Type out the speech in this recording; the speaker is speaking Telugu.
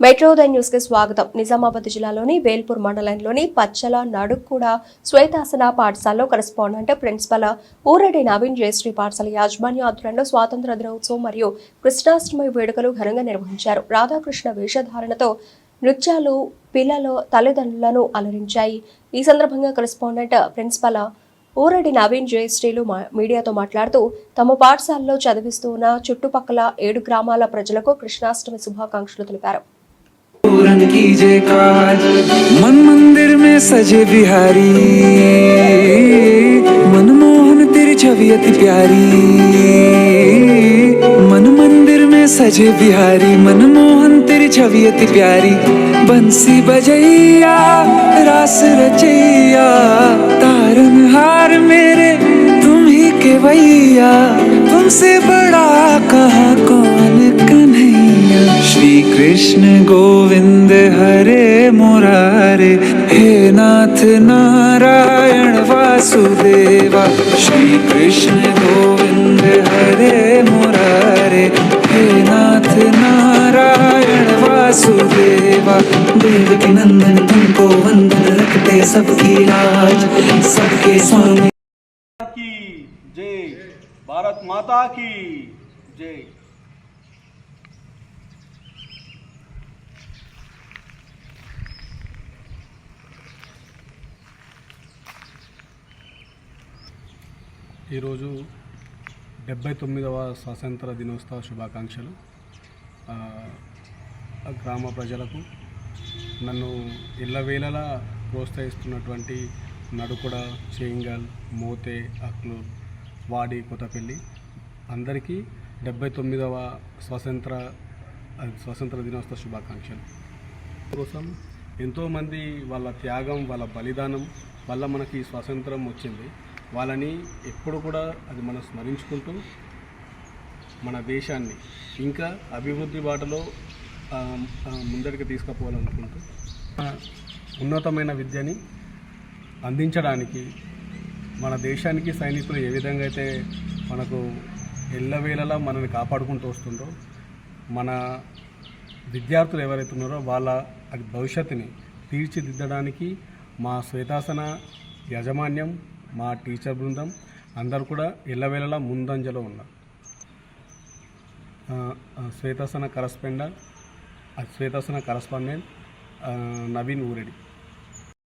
మెట్రోదయ న్యూస్కి స్వాగతం. నిజామాబాద్ జిల్లాలోని వేల్పూర్ మండలంలోని పచ్చల నడుక్కూడ శ్వేతాసన పాఠశాలలో కరెస్పాండెంట్ ప్రిన్సిపల్ ఊరడి నవీన్ జయశ్రీ పాఠశాల యాజమాన్య ఆధ్వర్యంలో స్వాతంత్ర దినోత్సవం మరియు కృష్ణాష్టమి వేడుకలు ఘనంగా నిర్వహించారు. రాధాకృష్ణ వేషధారణతో నృత్యాలు పిల్లలు తల్లిదండ్రులను అలరించాయి. ఈ సందర్భంగా కరెస్పాండెంట్ ప్రిన్సిపల్ ఊరడి నవీన్ జయశ్రీలు మా- మీడియాతో మాట్లాడుతూ తమ పాఠశాలలో చదివిస్తున్న చుట్టుపక్కల ఏడు గ్రామాల ప్రజలకు కృష్ణాష్టమి శుభాకాంక్షలు తెలిపారు. पूरन कीजे काज मन मंदिर में सजे बिहारी। मनमोहन तेरी छवि अति प्यारी। मन मंदिर में सजे बिहारी। मनमोहन तेरी छवि अति प्यारी। बंसी बजैया, रास रचैया। तारन हार मेरे, तुम ही के भैया तुमसे बड़ा कहा कौन गोविंद हरे मुरारे, हे नाथ नारायण वासुदेवा। श्री कृष्ण गोविंद हरे मुरारे, हे नाथ नारायण वासुदेवा। देव की नंदन तुमको वंदन रखते सबकी लाज, सबके स्वामी। की जय। भारत माता की जय। ఈరోజు డెబ్బై తొమ్మిదవ స్వాతంత్ర దినోత్సవ శుభాకాంక్షలు. గ్రామ ప్రజలకు నన్ను ఇళ్ళవేళలా ప్రోత్సహిస్తున్నటువంటి నడుకుడ చేంగల్ మోతే అక్లు వాడి కొత్తపల్లి అందరికీ డెబ్బై తొమ్మిదవ స్వాతంత్ర స్వతంత్ర స్వాతంత్ర దినోత్సవ శుభాకాంక్షలు. కోసం ఎంతోమంది వాళ్ళ త్యాగం వాళ్ళ బలిదానం వల్ల మనకి స్వాతంత్రం వచ్చింది. వాళ్ళని ఎప్పుడు కూడా అది మనం స్మరించుకుంటూ మన దేశాన్ని ఇంకా అభివృద్ధి బాటలో ముందరికి తీసుకుపోవాలనుకుంటూ ఉన్నతమైన విద్యని అందించడానికి మన దేశానికి సైనికులు ఏ విధంగా అయితే మనకు ఎల్లవేళలా మనల్ని కాపాడుకుంటూ వస్తుండో మన విద్యార్థులు ఎవరైతే ఉన్నారో వాళ్ళ అది భవిష్యత్తుని తీర్చిదిద్దడానికి మా శ్వేతాసన యాజమాన్యం మా టీచర్ బృందం అందరూ కూడా ఎల్లవేళలా ముందంజలో ఉన్నారు. ఆ, correspondent Shwethasana correspondent Shwethasana correspondent Naveen Ureddy.